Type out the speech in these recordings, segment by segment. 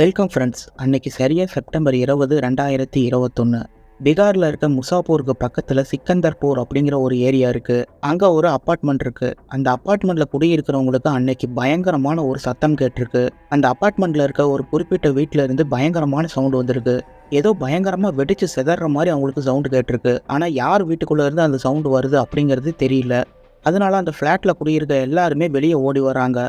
Welcome friends அன்னைக்கு சரியாக September இருபது ரெண்டாயிரத்தி இருபத்தொன்று பீகாரில் இருக்க முசாப்பூருக்கு பக்கத்தில் சிக்கந்தர்பூர் அப்படிங்கிற ஒரு ஏரியா இருக்குது அங்கே ஒரு அப்பார்ட்மெண்ட் இருக்குது அந்த அப்பார்ட்மெண்ட்டில் குடியிருக்கிறவங்களுக்கு அன்னைக்கு பயங்கரமான ஒரு சத்தம் கேட்டிருக்கு. அந்த அப்பார்ட்மெண்ட்டில் இருக்க ஒரு குறிப்பிட்ட வீட்டில் இருந்து பயங்கரமான சவுண்டு வந்திருக்கு. ஏதோ பயங்கரமாக வெடிச்சு செதற மாதிரி அவங்களுக்கு சவுண்டு கேட்டிருக்கு. ஆனால் யார் வீட்டுக்குள்ளே இருந்து அந்த சவுண்டு வருது அப்படிங்கிறது தெரியல. அதனால அந்த ஃப்ளாட்டில் குடியிருக்க எல்லாருமே வெளியே ஓடி வராங்க.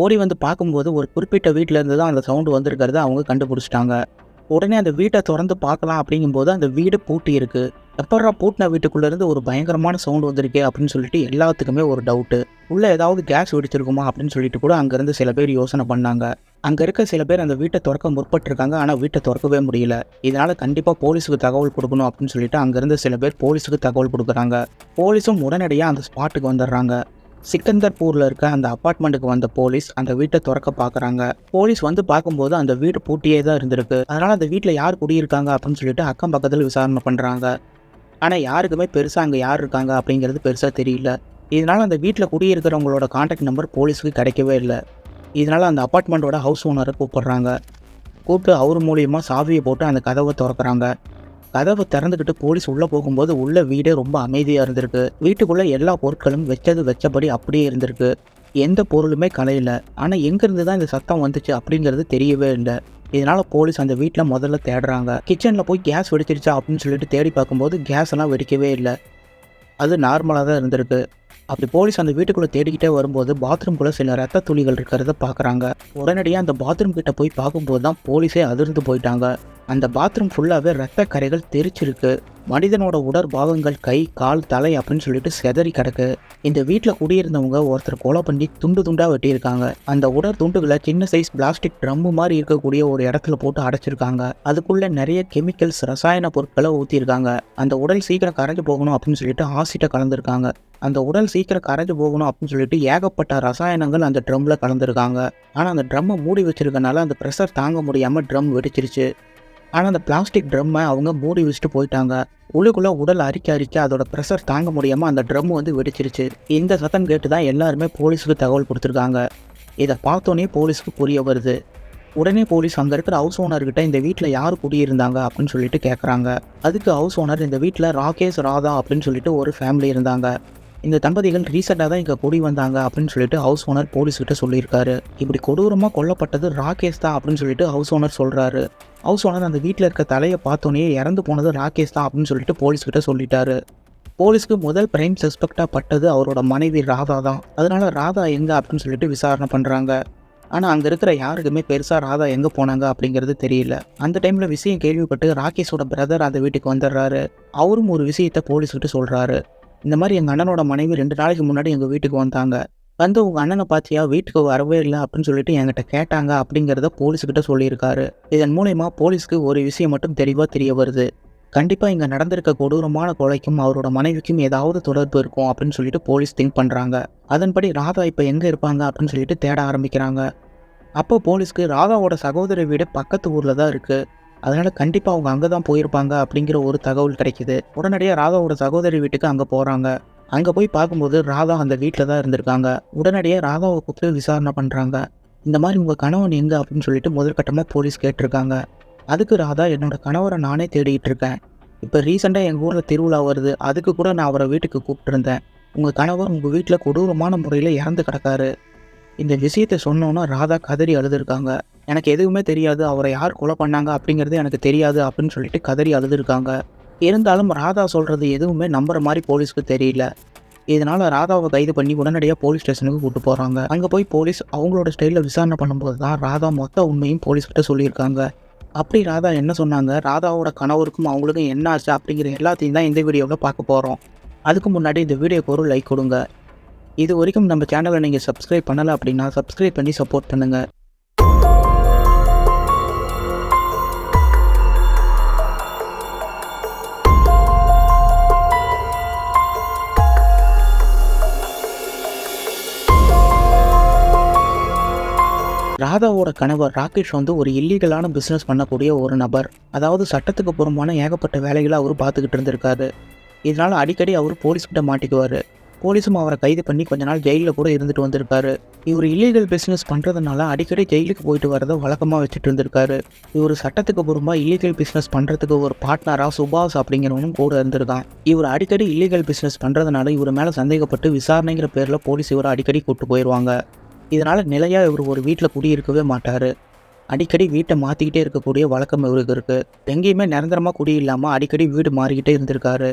ஓடி வந்து பார்க்கும்போது ஒரு குறிப்பிட்ட வீட்டில் இருந்து தான் அந்த சவுண்டு வந்திருக்கிறத அவங்க கண்டுபிடிச்சிட்டாங்க. உடனே அந்த வீட்டை திறந்து பார்க்கலாம் அப்படிங்கும்போது அந்த வீடு பூட்டி இருக்குது எப்படா பூட்டின வீட்டுக்குள்ளேருந்து ஒரு பயங்கரமான சவுண்டு வந்திருக்கே அப்படின்னு சொல்லிட்டு எல்லாத்துக்குமே ஒரு டவுட்டு. உள்ளே ஏதாவது கேஸ் வெடிச்சிருக்குமா அப்படின்னு சொல்லிட்டு கூட அங்கேருந்து சில பேர் யோசனை பண்ணாங்க. அங்கே இருக்க சில பேர் அந்த வீட்டை திறக்க முற்பட்டிருக்காங்க. ஆனால் வீட்டை திறக்கவே முடியல. இதனால் கண்டிப்பாக போலீஸுக்கு தகவல் கொடுக்கணும் அப்படின்னு சொல்லிட்டு அங்கேருந்து சில பேர் போலீஸுக்கு தகவல் கொடுக்குறாங்க. போலீஸும் உடனடியாக அந்த ஸ்பாட்டுக்கு வந்துடுறாங்க. சிக்கந்தர்பூரில் இருக்க அந்த அப்பார்ட்மெண்ட்டுக்கு வந்த போலீஸ் அந்த வீட்டை திறக்க பார்க்குறாங்க போலீஸ் வந்து பார்க்கும்போது அந்த வீடு பூட்டியே தான் இருந்திருக்கு. அதனால் அந்த வீட்டில் யார் குடியிருக்காங்க அப்படின்னு சொல்லிட்டு அக்கம் பக்கத்தில் விசாரணை பண்ணுறாங்க ஆனால் யாருக்குமே பெருசாக அங்கே யார் இருக்காங்க அப்படிங்கிறது பெருசாக தெரியல. இதனால் அந்த வீட்டில் குடியிருக்கிறவங்களோட காண்டாக்ட் நம்பர் போலீஸுக்கு கிடைக்கவே இல்லை. இதனால் அந்த அப்பார்ட்மெண்ட்டோட ஹவுஸ் ஓனரை கூப்பிட்றாங்க. கூப்பிட்டு அவர் மூலியமாக சாவியை போட்டு அந்த கதவை திறக்கிறாங்க. கதவை திறந்துக்கிட்டு போலீஸ் உள்ளே போகும்போது உள்ள வீடே ரொம்ப அமைதியாக இருந்திருக்கு. வீட்டுக்குள்ளே எல்லா பொருட்களும் வச்சது வச்சபடி அப்படியே இருந்திருக்கு. எந்த பொருளுமே கலையில. ஆனால் எங்கேருந்து தான் இந்த சத்தம் வந்துச்சு அப்படிங்கிறது தெரியவே இல்லை. இதனால் போலீஸ் அந்த வீட்டில் முதல்ல தேடுறாங்க. கிச்சனில் போய் கேஸ் வெடிச்சிருச்சா அப்படின்னு சொல்லிட்டு தேடி பார்க்கும்போது கேஸ் எல்லாம் வெடிக்கவே இல்லை. அது நார்மலாக தான் இருந்திருக்கு. அப்படி போலீஸ் அந்த வீட்டுக்குள்ளே தேடிக்கிட்டே வரும்போது பாத்ரூம்குள்ளே சில ரத்த துளிகள் இருக்கிறத பார்க்குறாங்க. உடனடியாக அந்த பாத்ரூம் கிட்ட போய் பார்க்கும்போது தான் போலீஸே அதிர்ந்து போயிட்டாங்க. அந்த பாத்ரூம் ஃபுல்லாகவே ரத்த கரைகள் தெரிச்சிருக்கு மனிதனோட உடற்பாகங்கள் கை கால் தலை அப்படின்னு சொல்லிட்டு செதறி கிடக்கு. இந்த வீட்டில் குடியிருந்தவங்க ஒருத்தர் கொலை பண்ணி துண்டு துண்டாக வெட்டியிருக்காங்க. அந்த உடற் துண்டுகளை சின்ன சைஸ் பிளாஸ்டிக் ட்ரம்மு மாதிரி இருக்கக்கூடிய ஒரு இடத்துல போட்டு அடைச்சிருக்காங்க. அதுக்குள்ள நிறைய கெமிக்கல்ஸ் ரசாயன பொருட்களை ஊற்றிருக்காங்க அந்த உடல் சீக்கிரம் கரைஞ்சு போகணும் அப்படின்னு சொல்லிட்டு ஆசிட்டை கலந்துருக்காங்க. அந்த உடல் சீக்கிரம் கரைஞ்சு போகணும் அப்படின்னு சொல்லிட்டு ஏகப்பட்ட ரசாயனங்கள் அந்த ட்ரம்ல கலந்துருக்காங்க. ஆனால் அந்த ட்ரம்மை மூடி வச்சிருக்கனால அந்த ப்ரெஷர் தாங்க முடியாமல் ட்ரம் வெடிச்சிருச்சு. ஆனால் அந்த பிளாஸ்டிக் ட்ரம்மை அவங்க மூடி வச்சுட்டு போயிட்டாங்க. உள்ளுக்குள்ளே உடல் அரிக்க அரிக்க அதோட ப்ரெஷர் தாங்க முடியாமல் அந்த ட்ரம் வந்து வெடிச்சிருச்சு. இந்த சத்தம் கேட்டு தான் எல்லாருமே போலீஸுக்கு தகவல் கொடுத்துருக்காங்க. இதை பார்த்தோன்னே போலீஸுக்கு புரிய வருது. உடனே போலீஸ் அங்கே இருக்கிற ஹவுஸ் ஓனர்கிட்ட இந்த வீட்டில் யார் குடியிருந்தாங்க அப்படின்னு சொல்லிட்டு கேட்குறாங்க அதுக்கு ஹவுஸ் ஓனர் இந்த வீட்டில் ராகேஷ் ராதா அப்படின்னு சொல்லிட்டு ஒரு ஃபேமிலி இருந்தாங்க. இந்த தம்பதிகள் ரீசெண்டாக தான் இங்கே கூடி வந்தாங்க அப்படின்னு சொல்லிட்டு ஹவுஸ் ஓனர் போலீஸ்கிட்ட சொல்லியிருக்காரு. இப்படி கொடூரமாக கொல்லப்பட்டது ராகேஷ் தான் அப்படின்னு சொல்லிட்டு ஹவுஸ் ஓனர் சொல்கிறாரு ஹவுஸ் ஓனர் அந்த வீட்டில் இருக்க தலையை பார்த்தோன்னே இறந்து போனது ராகேஷ் தான் அப்படின்னு சொல்லிட்டு போலீஸ்கிட்ட சொல்லிட்டாரு. போலீஸ்க்கு முதல் பிரைம் சஸ்பெக்டாக பட்டது அவரோட மனைவி ராதா தான். அதனால் ராதா எங்கே அப்படின்னு சொல்லிட்டு விசாரணை பண்ணுறாங்க ஆனால் அங்கே இருக்கிற யாருக்குமே பெருசாக ராதா எங்கே போனாங்க அப்படிங்கிறது தெரியல. அந்த டைமில் விஷயம் கேள்விப்பட்டு ராகேஷோட பிரதர் அந்த வீட்டுக்கு வந்துடுறாரு. அவரும் ஒரு விஷயத்த போலீஸ்கிட்ட சொல்கிறாரு இந்த மாதிரி எங்கள் அண்ணனோட மனைவி ரெண்டு நாளைக்கு முன்னாடி எங்கள் வீட்டுக்கு வந்தாங்க. வந்து உங்கள் அண்ணனை பார்த்தியா வீட்டுக்கு வரவே இல்லை அப்படின்னு சொல்லிட்டு என்கிட்ட கேட்டாங்க அப்படிங்கிறத போலீஸ்கிட்ட சொல்லியிருக்காரு. இதன் மூலயமா போலீஸ்க்கு ஒரு விஷயம் மட்டும் தெளிவாக தெரிய வருது. கண்டிப்பாக இங்கே நடந்திருக்க கொடூரமான கொலைக்கும் அவரோட மனைவிக்கும் ஏதாவது தொடர்பு இருக்கும் அப்படின்னு சொல்லிட்டு போலீஸ் திங்க் பண்ணுறாங்க அதன்படி ராதா இப்போ எங்கே இருப்பாங்க அப்படின்னு சொல்லிட்டு தேட ஆரம்பிக்கிறாங்க. அப்போ போலீஸ்க்கு ராதாவோட சகோதரி வீடு பக்கத்து ஊரில் தான் இருக்குது அதனால் கண்டிப்பாக அவங்க அங்கே தான் போயிருப்பாங்க அப்படிங்கிற ஒரு தகவல் கிடைக்குது. உடனடியாக ராதாவோட சகோதரி வீட்டுக்கு அங்கே போகிறாங்க அங்கே போய் பார்க்கும்போது ராதா அந்த வீட்டில் தான் இருந்திருக்காங்க. உடனடியாக ராதாவை கூப்பிட்டு விசாரணை பண்ணுறாங்க இந்த மாதிரி உங்கள் கணவன் எங்கே அப்படின்னு சொல்லிட்டு முதற்கட்டமாக போலீஸ் கேட்டிருக்காங்க. அதுக்கு ராதா என்னோட கணவரை நானே தேடிட்டு இருக்கேன். இப்போ ரீசெண்டாக எங்கள் ஊரில் திருவிழா வருது. அதுக்கு கூட நான் அவரை வீட்டுக்கு கூப்பிட்டுருந்தேன். உங்கள் கணவர் உங்கள் வீட்டில் கொடூரமான முறையில் இறந்து கிடக்காரு. இந்த விஷயத்தை சொன்னோன்னா ராதா கதறி அழுதுருக்காங்க. எனக்கு எதுவுமே தெரியாது அவரை யார் கொலை பண்ணாங்க அப்படிங்கிறது எனக்கு தெரியாது அப்படின்னு சொல்லிட்டு கதறி அழுதுருக்காங்க. இருந்தாலும் ராதா சொல்கிறது எதுவுமே நம்புற மாதிரி போலீஸ்க்கு தெரியல. இதனால் ராதாவை கைது பண்ணி உடனடியாக போலீஸ் ஸ்டேஷனுக்கு கூட்டு போகிறாங்க அங்கே போய் போலீஸ் அவங்களோட ஸ்டைலில் விசாரணை பண்ணும்போது தான் ராதா மொத்த உண்மையும் போலீஸ்கிட்ட சொல்லியிருக்காங்க. அப்படி ராதா என்ன சொன்னாங்க? ராதாவோட கணவருக்கும் அவங்களுக்கும் என்ன ஆச்சு அப்படிங்கிற எல்லாத்தையும் தான் இந்த வீடியோவில் பார்க்க போகிறோம் அதுக்கு முன்னாடி இந்த வீடியோக்கு ஒரு லைக் கொடுங்க. இது வரைக்கும் நம்ம சேனலை நீங்கள் சப்ஸ்கிரைப் பண்ணலை அப்படின்னா சப்ஸ்கிரைப் பண்ணி சப்போர்ட் பண்ணுங்கள் ராதாவோட கணவர் ராகேஷ் வந்து ஒரு இல்லீகலான பிஸ்னஸ் பண்ணக்கூடிய ஒரு நபர். அதாவது சட்டத்துக்கு புறம்பான ஏகப்பட்ட வேலைகளை அவர் பார்த்துக்கிட்டு இருந்திருக்காரு. இதனால் அடிக்கடி அவர் போலீஸ்கிட்ட மாட்டிக்குவார். போலீஸும் அவரை கைது பண்ணி கொஞ்ச நாள் ஜெயிலில் கூட இருந்துட்டு வந்திருக்காரு. இவர் இல்லீகல் பிஸ்னஸ் பண்ணுறதுனால அடிக்கடி ஜெயிலுக்கு போயிட்டு வரதை வழக்கமாக வச்சுட்டு இருந்திருக்காரு இவர் சட்டத்துக்கு புறமா இல்லீகல் பிஸ்னஸ் பண்ணுறதுக்கு ஒரு பார்ட்னராக சுபாஷ் அப்படிங்கிறவனும் கூட இருந்திருக்கான். இவர் அடிக்கடி இல்லீகல் பிஸ்னஸ் பண்ணுறதுனால இவர் மேலே சந்தேகப்பட்டு விசாரணைங்கிற பேரில் போலீஸ் இவரை அடிக்கடி கூட்டு போயிடுவாங்க இதனால் நிலையாக இவர் ஒரு வீட்டில் குடியிருக்கவே மாட்டார். அடிக்கடி வீட்டை மாற்றிக்கிட்டே இருக்கக்கூடிய வழக்கம் இவருக்கு இருக்குது எங்கேயுமே நிரந்தரமாக குடி இல்லாமல் அடிக்கடி வீடு மாறிக்கிட்டே இருந்திருக்காரு.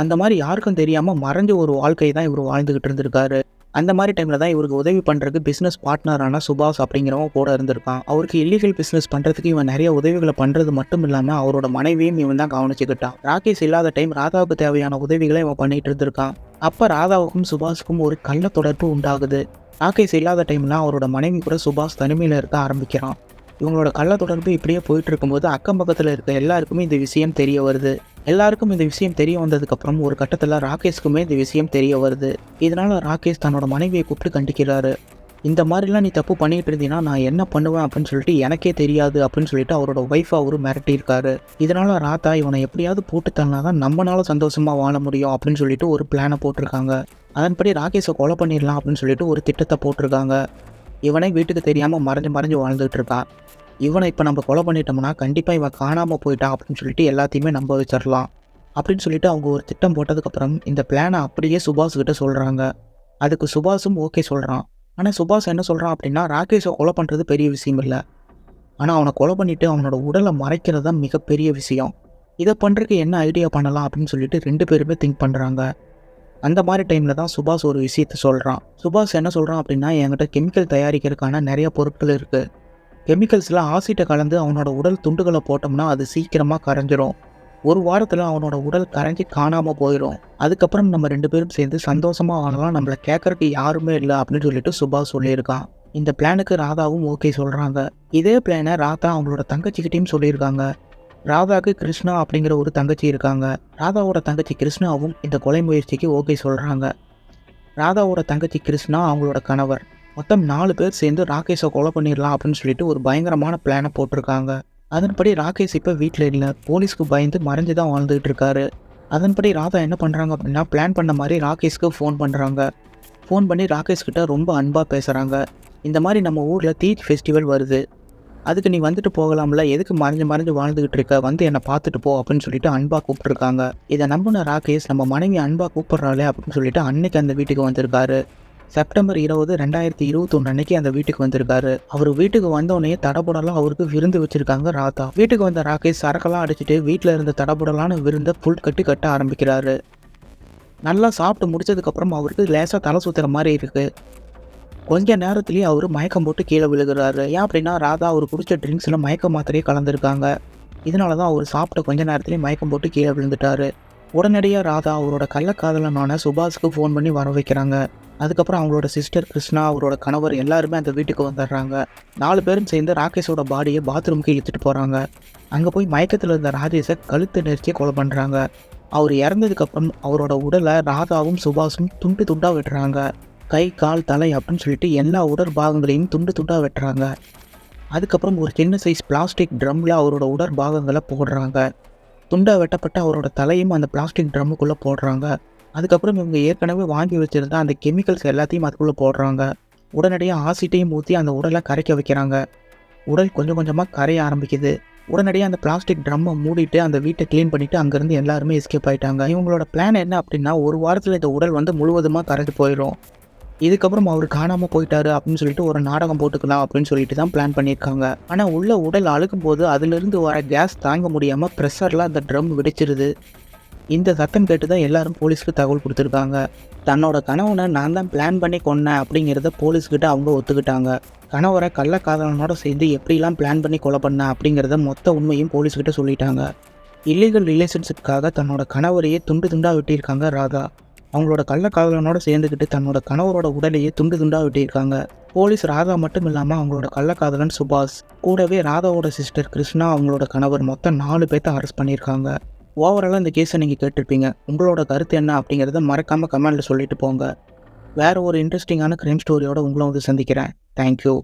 அந்த மாதிரி யாருக்கும் தெரியாமல் மறைஞ்ச ஒரு வாழ்க்கை தான் இவர் வாழ்ந்துக்கிட்டு இருந்திருக்காரு. அந்த மாதிரி டைமில் தான் இவருக்கு உதவி பண்ணுறதுக்கு பிஸ்னஸ் பார்ட்னரான சுபாஷ் அப்படிங்கிறவன் கூட இருந்திருக்கான். அவருக்கு இல்லீகல் பிஸ்னஸ் பண்ணுறதுக்கு இவன் நிறைய உதவிகளை பண்ணுறது மட்டும் இல்லாமல் அவரோட மனைவியும் இவன் தான் கவனிச்சுக்கிட்டான். ராகேஷ் இல்லாத டைம் ராதாவுக்கு தேவையான உதவிகளை இவன் பண்ணிட்டு இருந்திருக்கான். அப்போ ராதாவுக்கும் சுபாஷுக்கும் ஒரு கள்ள தொடர்பு உண்டாகுது. ராகேஷ் இல்லாத டைம்லாம் அவரோட மனைவி கூட சுபாஷ் தனிமையில் இருக்க ஆரம்பிக்கிறான். இவங்களோட கள்ள தொடர்பு இப்படியே போயிட்டு இருக்கும்போது அக்கம் பக்கத்தில் இருக்க எல்லாருக்குமே இந்த விஷயம் தெரிய வருது. எல்லாருக்கும் இந்த விஷயம் தெரிய வந்ததுக்கப்புறம் ஒரு கட்டத்தில் ராகேஷ்க்குமே இந்த விஷயம் தெரிய வருது. இதனால் ராகேஷ் தன்னோட மனைவியை கூப்பிட்டு கண்டிக்கிறாரு. இந்த மாதிரிலாம் நீ தப்பு பண்ணிட்டு இருந்தீங்கன்னா நான் என்ன பண்ணுவேன் அப்படின்னு சொல்லிட்டு எனக்கே தெரியாது அப்படின்னு சொல்லிட்டு அவரோட ஒய்ஃப் அவரு மிரட்டியிருக்காரு. இதனால ராதா இவனை எப்படியாவது போட்டு தள்ளனா தான் நம்மளால சந்தோஷமா வாழ முடியும் அப்படின்னு சொல்லிட்டு ஒரு பிளானை போட்டிருக்காங்க. அதன்படி ராகேஷை கொலை பண்ணிடலாம் அப்படின்னு சொல்லிட்டு ஒரு திட்டத்தை போட்டிருக்காங்க. இவனே வீட்டுக்கு தெரியாமல் மறைஞ்சு மறைஞ்சு வாழ்ந்துட்டு இருக்கான் இவனை இப்போ நம்ம கொலை பண்ணிட்டோம்னா கண்டிப்பாக இவன் காணாமல் போயிட்டான் அப்படின்னு சொல்லிட்டு எல்லாத்தையுமே நம்ப வச்சிடலாம் அப்படின்னு சொல்லிட்டு அவங்க ஒரு திட்டம் போட்டதுக்கப்புறம் இந்த பிளானை அப்படியே சுபாஷ் கிட்ட சொல்கிறாங்க அதுக்கு சுபாஷும் ஓகே சொல்கிறான் ஆனால் சுபாஷ் என்ன சொல்கிறான் அப்படின்னா ராகேஷை கொலை பண்ணுறது பெரிய விஷயம் இல்லை. ஆனால் அவனை கொலை பண்ணிவிட்டு அவனோட உடலை மறைக்கிறது தான் மிகப்பெரிய விஷயம். இதை பண்ணுறதுக்கு என்ன ஐடியா பண்ணலாம் அப்படின்னு சொல்லிட்டு ரெண்டு பேருமே திங்க் பண்ணுறாங்க அந்த மாதிரி டைமில் தான் சுபாஷ் ஒரு விஷயத்த சொல்கிறான் சுபாஷ் என்ன சொல்கிறான் அப்படின்னா என்கிட்ட கெமிக்கல் தயாரிக்கிறதுக்கான நிறைய பொருட்கள் இருக்குது கெமிக்கல்ஸில் ஆசிட்டை கலந்து அவனோட உடல் துண்டுகளை போட்டோம்னா அது சீக்கிரமாக கரைஞ்சிரும். ஒரு வாரத்தில் அவனோட உடல் கரைஞ்சி காணாமல் போயிடும் அதுக்கப்புறம் நம்ம ரெண்டு பேரும் சேர்ந்து சந்தோஷமாக வாழலாம். நம்மளை கேட்கறதுக்கு யாருமே இல்லை அப்படின்னு சொல்லிட்டு சுபாஷ் சொல்லியிருக்கான். இந்த பிளானுக்கு ராதாவும் ஓகே சொல்கிறாங்க இதே பிளானை ராதா அவங்களோட தங்கச்சிக்கிட்டையும் சொல்லியிருக்காங்க. ராதாவுக்கு கிருஷ்ணா அப்படிங்கிற ஒரு தங்கச்சி இருக்காங்க. ராதாவோட தங்கச்சி கிருஷ்ணாவும் இந்த கொலை முயற்சிக்கு ஓகே சொல்கிறாங்க ராதாவோட தங்கச்சி கிருஷ்ணா அவங்களோட கணவர். மொத்தம் நாலு பேர் சேர்ந்து ராகேஷை கொலை பண்ணிடலாம் அப்படின்னு சொல்லிட்டு ஒரு பயங்கரமான பிளானை போட்டிருக்காங்க. அதன்படி ராகேஷ் இப்போ வீட்டில் இல்லை. போலீஸ்க்கு பயந்து மறைஞ்சு தான் வாழ்ந்துகிட்டு இருக்காரு. அதன்படி ராதா என்ன பண்ணுறாங்க அப்படின்னா பிளான் பண்ண மாதிரி ராகேஷ்க்கு ஃபோன் பண்ணுறாங்க ஃபோன் பண்ணி ராகேஷ் கிட்ட ரொம்ப அன்பாக பேசுகிறாங்க இந்த மாதிரி நம்ம ஊரில் தீஜ் ஃபெஸ்டிவல் வருது. அதுக்கு நீ வந்துட்டு போகலாம்ல. எதுக்கு மறைஞ்சு மறைஞ்சு வாழ்ந்துகிட்டு இருக்க? வந்து என்னை பார்த்துட்டு போ அப்படின்னு சொல்லிட்டு அன்பாக கூப்பிட்ருக்காங்க இதை நம்பின ராகேஷ் நம்ம மனைவி அன்பாக கூப்பிட்றாளே அப்படின்னு சொல்லிட்டு அன்னைக்கு அந்த வீட்டுக்கு வந்திருக்காரு. செப்டம்பர் இருபது ரெண்டாயிரத்தி இருபத்தொன்று அன்னைக்கு அந்த வீட்டுக்கு வந்திருக்காரு. அவர் வீட்டுக்கு வந்தோடனே தடபுடலாம் அவருக்கு விருந்து வச்சிருக்காங்க ராதா. வீட்டுக்கு வந்த ராகேஷ் சரக்கெல்லாம் அடிச்சுட்டு வீட்டில் இருந்த தடபுடலான விருந்தை புல் கட்டி கட்ட ஆரம்பிக்கிறாரு. நல்லா சாப்பிட்டு முடிச்சதுக்கப்புறம் அவருக்கு லேசாக தலை சுத்துற மாதிரி இருக்கு. கொஞ்ச நேரத்துலேயே அவர் மயக்கம் போட்டு கீழே விழுகிறாரு. ஏன் அப்படின்னா ராதா அவர் குடிச்ச ட்ரிங்க்ஸில் மயக்க மாத்திரையே கலந்துருக்காங்க. இதனால தான் அவர் சாப்பிட்ட கொஞ்ச நேரத்துலேயே மயக்கம் போட்டு கீழே விழுந்துட்டாரு. உடனடியாக ராதா அவரோட கள்ளக்காதலனான சுபாஷுக்கு ஃபோன் பண்ணி வர வைக்கிறாங்க. அதுக்கப்புறம் அவங்களோட சிஸ்டர் கிருஷ்ணா அவரோட கணவர் எல்லாருமே அந்த வீட்டுக்கு வந்துடுறாங்க. நாலு பேரும் சேர்ந்து ராகேஷோட பாடியை பாத்ரூமுக்கு இழுத்துட்டு போகிறாங்க அங்கே போய் மயக்கத்தில் இருந்த ராஜேஷை கழுத்து நெரிச்சியை கொலை பண்ணுறாங்க அவர் இறந்ததுக்கப்புறம் அவரோட உடலை ராதாவும் சுபாஷும் துண்டு துண்டாக வெட்டுறாங்க. கை கால் தலை அப்படின்னு சொல்லிட்டு எல்லா உடற் பாகங்களையும் துண்டு துண்டாக வெட்டுறாங்க. அதுக்கப்புறம் ஒரு சின்ன சைஸ் பிளாஸ்டிக் ட்ரம்மில் அவரோட உடற் பாகங்களை போடுறாங்க. துண்டா வெட்டப்பட்ட அவரோட தலையும் அந்த பிளாஸ்டிக் ட்ரம்முக்குள்ளே போடுறாங்க. அதுக்கப்புறம் இவங்க ஏற்கனவே வாங்கி வச்சிருந்த அந்த கெமிக்கல்ஸ் எல்லாத்தையும் அதுக்குள்ளே போடுறாங்க. உடனடியாக ஆசிட்டையும் ஊற்றி அந்த உடலை கரைக்க வைக்கிறாங்க. உடல் கொஞ்சம் கொஞ்சமாக கரைய ஆரம்பிக்குது. உடனடியாக அந்த பிளாஸ்டிக் ட்ரம்மை மூடிட்டு அந்த வீட்டை க்ளீன் பண்ணிவிட்டு அங்கேருந்து எல்லாருமே எஸ்கேப் ஆகிட்டாங்க இவங்களோட பிளான் என்ன அப்படின்னா ஒரு வாரத்தில் இந்த உடல் வந்து முழுவதுமாக கரைஞ்சு போயிடும் இதுக்கப்புறம் அவர் காணாமல் போயிட்டாரு அப்படின்னு சொல்லிட்டு ஒரு நாடகம் போட்டுக்கலாம் அப்படின்னு சொல்லிட்டு தான் பிளான் பண்ணியிருக்காங்க. ஆனால் உள்ள உடல் அழுக்கும் போது அதிலிருந்து வர கேஸ் தாங்க முடியாமல் ப்ரெஷரில் அந்த ட்ரம் வெடிச்சிருது. இந்த சத்தம் கேட்டு தான் எல்லாரும் போலீஸ்க்கு தகவல் கொடுத்துருக்காங்க. தன்னோட கணவனை நான் தான் பிளான் பண்ணி கொன்னேன் அப்படிங்கிறத போலீஸ்கிட்ட அவங்க ஒத்துக்கிட்டாங்க. கணவரை கள்ளக்காதலனோட சேர்ந்து எப்படிலாம் பிளான் பண்ணி கொலை பண்ண அப்படிங்கிறத மொத்த உண்மையும் போலீஸ்கிட்ட சொல்லிட்டாங்க. இல்லீகல் ரிலேஷன்ஷிப்காக தன்னோட கணவரையே துண்டு துண்டாக வெட்டியிருக்காங்க ராதா. அவங்களோட கள்ளக்காதலனோட சேர்ந்துக்கிட்டு தன்னோட கணவரோட உடலையே துண்டு துண்டாக வெட்டியிருக்காங்க. போலீஸ் ராதா மட்டும் இல்லாமல் அவங்களோட கள்ளக்காதலன் சுபாஷ் கூடவே ராதாவோட சிஸ்டர் கிருஷ்ணா அவங்களோட கணவர் மொத்தம் நாலு பேர்த்த அரெஸ்ட் பண்ணியிருக்காங்க. ஓவராலாக இந்த கேஸை நீங்கள் கேட்டிருப்பீங்க. உங்களோட கருத்து என்ன அப்படிங்கிறத மறக்காமல் கமெண்டில் சொல்லிட்டு போங்க. வேறு ஒரு இன்ட்ரெஸ்டிங்கான க்ரைம் ஸ்டோரியோட உங்களை வந்து சந்திக்கிறேன். தேங்க்யூ